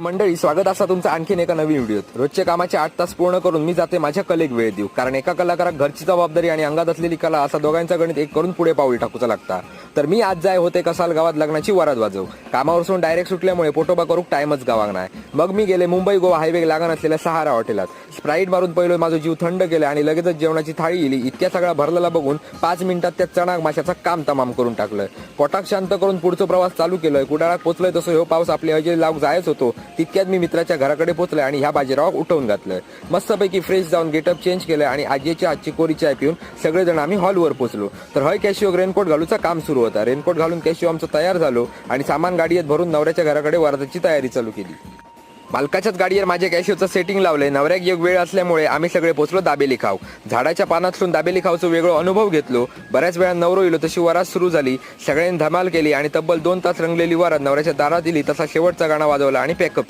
मंडळी स्वागत असा तुमचा आणखीन एका नवीन व्हिडिओत. रोजच्या कामाचे आठ तास पूर्ण करून मी जाते माझ्या कलेक वेळ देऊ. कारण एका कलाकाराक घरची जबाबदारी आणि अंगात असलेली कला असा दोघांचा गणित एक करून पुढे पाऊल टाकूचा लागता. तर मी आज जाय होते कसाल गावात लग्नाची वरात वाजव. कामावरसून डायरेक्ट सुटल्यामुळे पोटोबा करू टाइमच गावाक नाही मग मी गेले मुंबई गोवा हायवे लागण असलेल्या सहारा हॉटेलात स्प्राईट मारून पहिलो माझा जीव थंड केला आणि लगेचच जेवणाची थाळी इली. इतक्या सगळा भरलेला बघून पाच मिनिटात त्या चणाक माशाचा काम तमाम करून टाकलं. पोटाक शांत करून पुढचा प्रवास चालू केलोय. कुडाळात पोचलोय तसं हो पाऊस आपले हजेरी लावून जायच होतो. तितक्यात मी मित्राच्या घराकडे पोचलोय आणि ह्या बाजीरावाक उठवून घातलं मस्तपैकी फ्रेश जाऊन गेटअप चेंज केलं आणि आजीच्या आजची कोरी चाय पिऊन सगळेजण आम्ही हॉलवर पोचलो तर हय कॅशिओ रेनकोट घालूचा काम सुरू होता. रेनकोट घालून कॅशिओ आमचं तयार झालो आणि सामान गाडीत भरून नवऱ्याच्या घराकडे वरातीची तयारी चालू केली. मालकाच्याच गाडीवर माझ्या कॅशिओचं सेटिंग लावले नवऱ्याक एक वेळ असल्यामुळे आम्ही सगळे पोचलो दाबेली खाव. झाडाच्या पानातून दाबेली खावचं वेगळं अनुभव घेतलो. बऱ्याच वेळा नवरो येलो तशी वरात सुरू झाली. सगळ्यांनी धमाल केली आणि तब्बल दोन तास रंगलेली वरात नवऱ्याच्या दारात दिली तसा शेवटचा गाणा वाजवला आणि पॅकअप